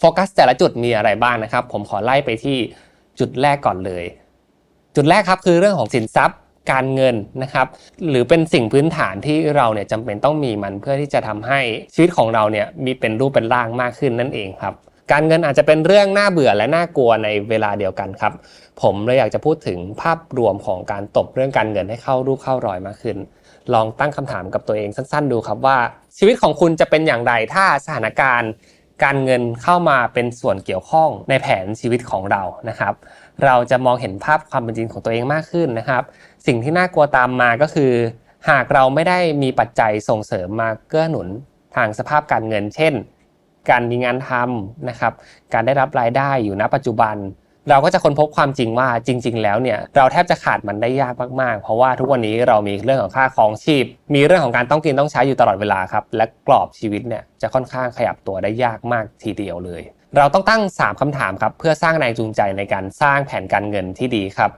โฟกัสแต่ละจุดมีอะไรบ้างนะครับ ผมขอไล่ไปที่จุดแรกก่อนเลย จุดแรกครับคือเรื่องของสินทรัพย์การเงินนะครับ หรือเป็นสิ่งพื้นฐานที่เราเนี่ยจำเป็นต้องมีมันเพื่อที่จะทำให้ชีวิตของเราเนี่ยมีเป็นรูปเป็นร่างมากขึ้นนั่นเองครับ การเงินอาจจะเป็นเรื่องน่าเบื่อและน่ากลัวในเวลาเดียวกันครับ ผมเลยอยากจะพูดถึงภาพรวมของการตบเรื่องการเงินให้เข้ารูปเข้ารอยมากขึ้น ลองตั้งคำถามกับตัวเองสั้น ๆ ดูครับว่าชีวิตของคุณจะเป็นอย่างไรถ้าสถานการณ์ การเงินเข้ามาเป็นส่วนเกี่ยวข้องในแผนชีวิตของเรานะครับ เราจะมองเห็นภาพความเป็นจริงของตัวเองมากขึ้นนะครับ สิ่งที่น่ากลัวตามมาก็คือ หากเราไม่ได้มีปัจจัยส่งเสริมมาเกื้อหนุนทางสภาพการเงิน เช่น การมีงานทำนะครับ การได้รับรายได้อยู่ณปัจจุบัน เราก็จะค้นพบความจริงว่าจริง ๆ แล้วเนี่ยเราแทบจะขาดมันได้ยากมากๆ เพราะว่าทุกวันนี้เรามีเรื่องของค่าครองชีพ มีเรื่องของการต้องกินต้องใช้อยู่ตลอดเวลาครับ และกรอบชีวิตเนี่ยจะค่อนข้างขยับตัวได้ยากมากทีเดียวเลย เราต้องตั้ง 3คำถามครับเพื่อสร้างแรงจูงใจในการสร้างแผนการเงินที่ดีครับ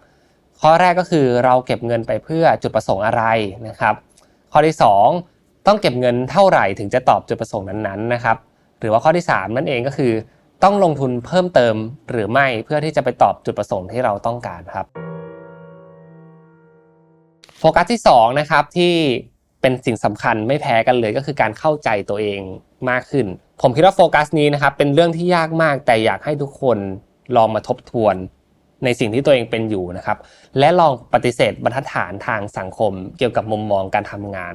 ข้อแรกก็คือเราเก็บเงินไปเพื่อจุดประสงค์อะไรนะครับ ข้อที่ 2 ต้องเก็บเงินเท่าไหร่ถึงจะตอบจุดประสงค์นั้นๆนะครับ หรือว่าข้อที่ 3 นั่นเองก็คือ ต้องลงทุนเพิ่มเติมหรือไม่เพื่อที่จะไปตอบจุดประสงค์ที่เราต้องการครับโฟกัสที่2นะครับที่เป็นสิ่งสำคัญไม่แพ้กันเลยก็คือการเข้าใจตัวเองมากขึ้น ผมคิดว่าโฟกัสนี้นะครับเป็นเรื่องที่ยากมาก แต่อยากให้ทุกคนลองมาทบทวน ในสิ่งที่ตัวเองเป็นอยู่นะครับ และลองปฏิเสธบรรทัดฐานทางสังคม เกี่ยวกับมุมมองการทำงาน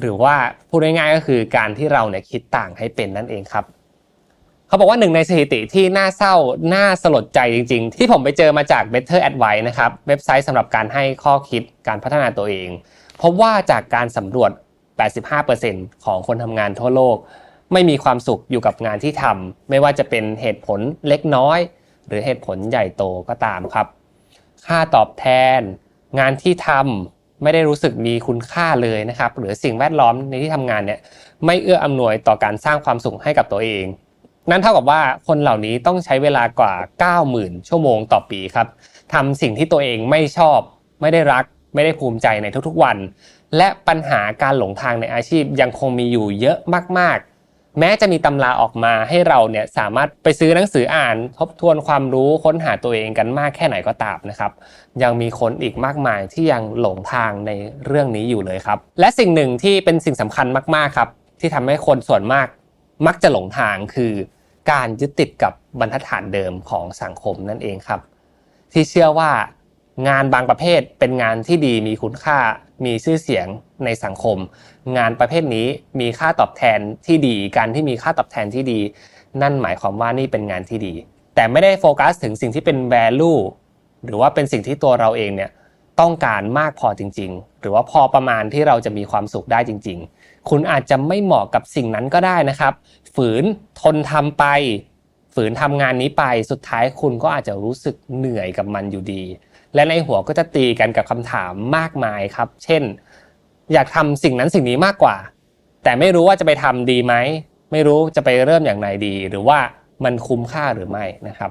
หรือว่าพูดง่ายๆก็คือการที่เราเนี่ยคิดต่างให้เป็นนั่นเองครับ เขาบอกว่าหนึ่งในสถิติที่น่าเศร้า น่าสลดใจจริง ๆ ที่ผมไปเจอมาจาก Better Advice นะครับ เว็บไซต์สำหรับการให้ข้อคิดการพัฒนาตัวเองพบว่าจากการสำรวจ 85%ของคนทำงานทั่วโลก ไม่มีความสุขอยู่กับงานที่ทำไม่ว่าจะเป็นเหตุผลเล็กน้อย หรือเหตุผลใหญ่โตก็ตามครับ ค่าตอบแทน งานที่ทำไม่ได้รู้สึกมีคุณค่าเลยนะครับ หรือสิ่งแวดล้อมในที่ทำงานเนี่ยไม่เอื้ออำนวยต่อการสร้างความสุขให้กับตัวเอง นั่นเท่ากับว่าคนเหล่านี้ต้องใช้เวลากว่า 90,000 ชั่วโมงต่อปีครับทำสิ่งที่ตัวเองไม่ชอบ ไม่ได้รัก ไม่ได้ภูมิใจในทุกๆวัน และปัญหาการหลงทางในอาชีพยังคงมีอยู่เยอะมากๆ แม้จะมีตำราออกมาให้เราเนี่ยสามารถไปซื้อหนังสืออ่าน ทบทวนความรู้ค้นหาตัวเองกันมากแค่ไหนก็ตามนะครับ ยังมีคนอีกมากมายที่ยังหลงทางในเรื่องนี้อยู่เลยครับ และสิ่งหนึ่งที่เป็นสิ่งสำคัญมากๆครับที่ทำให้คนส่วนมาก มักจะหลงทางคือการยึดติดกับบรรทัดฐานเดิมของสังคมนั่นเองครับ ที่เชื่อว่างานบางประเภทเป็นงานที่ดีมีคุณค่ามีชื่อเสียงในสังคม งานประเภทนี้มีค่าตอบแทนที่ดี การที่มีค่าตอบแทนที่ดี นั่นหมายความว่านี่เป็นงานที่ดี แต่ไม่ได้โฟกัสถึงสิ่งที่เป็น value หรือว่าเป็นสิ่งที่ตัวเราเองเนี่ยต้องการมากพอจริง ๆ หรือว่าพอประมาณที่เราจะมีความสุขได้จริง ๆ คุณอาจจะไม่เหมาะกับสิ่งนั้นก็ได้นะครับ ฝืนทนทำไป ฝืนทำงานนี้ไปสุดท้ายคุณก็อาจจะรู้สึกเหนื่อยกับมันอยู่ดี และในหัวก็จะตีกันกับคำถามมากมายครับ เช่น อยากทำสิ่งนั้นสิ่งนี้มากกว่า แต่ไม่รู้ว่าจะไปทำดีไหมไม่รู้จะไปเริ่มอย่างไรดี หรือว่ามันคุ้มค่าหรือไม่นะครับ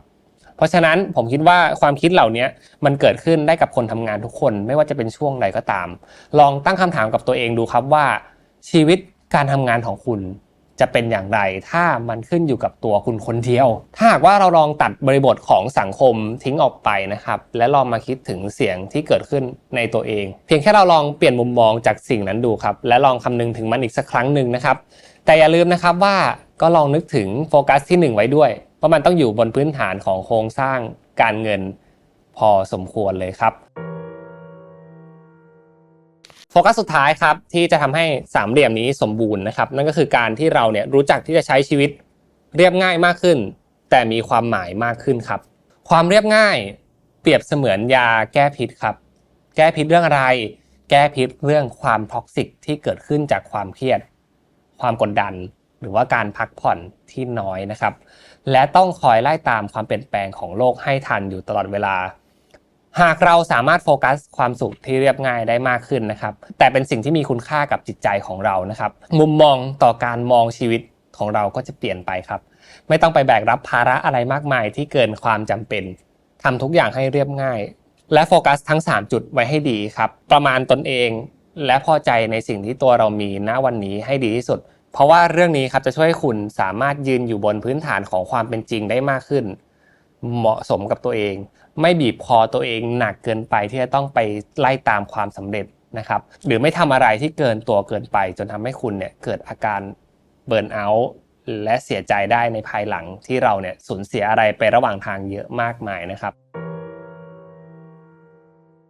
เพราะฉะนั้นผมคิดว่าความคิดเหล่านี้มันเกิดขึ้นได้กับคนทำงานทุกคน ไม่ว่าจะเป็นช่วงใดก็ตาม ลองตั้งคำถามกับตัวเองดูครับว่า ชีวิตการทำงานของคุณจะเป็นอย่างไร ถ้ามันขึ้นอยู่กับตัวคุณคนเดียว ถ้าหากว่าเราลองตัดบริบทของสังคมทิ้งออกไปนะครับ และลองมาคิดถึงเสียงที่เกิดขึ้นในตัวเอง เพียงแค่เราลองเปลี่ยนมุมมองจากสิ่งนั้นดูครับ และลองคำนึงถึงมันอีกสักครั้งหนึ่งนะครับ แต่อย่าลืมนะครับว่าก็ลองนึกถึงโฟกัสที่ 1 ไว้ด้วยว่ามันต้องอยู่บนพื้นฐานของโครงสร้างการเงินพอสมควรเลยครับ โฟกัสสุดท้ายครับที่จะทำให้สามเหลี่ยมนี้สมบูรณ์นะครับ นั่นก็คือการที่เราเนี่ยรู้จักที่จะใช้ชีวิตเรียบง่ายมากขึ้น แต่มีความหมายมากขึ้นครับ ความเรียบง่ายเปรียบเสมือนยาแก้พิษครับ แก้พิษเรื่องอะไร แก้พิษเรื่องความท็อกซิกที่เกิดขึ้นจากความเครียด ความกดดัน หรือว่าการพักผ่อนที่น้อยนะครับ และต้องคอยไล่ตามความเปลี่ยนแปลงของโลกให้ทันอยู่ตลอดเวลา หากเราสามารถโฟกัสความสุขที่เรียบง่ายได้มากขึ้นนะครับ แต่เป็นสิ่งที่มีคุณค่ากับจิตใจของเรานะครับ มุมมองต่อการมองชีวิตของเราก็จะเปลี่ยนไปครับ ไม่ต้องไปแบกรับภาระอะไรมากมายที่เกินความจำเป็นทำทุกอย่างให้เรียบง่าย และโฟกัสทั้ง 3 จุดไว้ให้ดีครับ ประมาณตนเอง และพอใจในสิ่งที่ตัวเรามีณวันนี้ให้ดีที่สุด เพราะว่าเรื่องนี้ครับจะช่วยให้คุณสามารถยืนอยู่บนพื้นฐานของความเป็นจริงได้มากขึ้น เหมาะสมกับตัวเอง ไม่บีบคอตัวเองหนักเกินไปที่จะต้องไปไล่ตามความสำเร็จนะครับหรือไม่ทำอะไรที่เกินตัวเกินไป จนทำให้คุณเนี่ยเกิดอาการเบิร์นเอาท์และเสียใจได้ในภายหลังที่เราเนี่ยสูญเสียอะไรไประหว่างทางเยอะมากมายนะครับ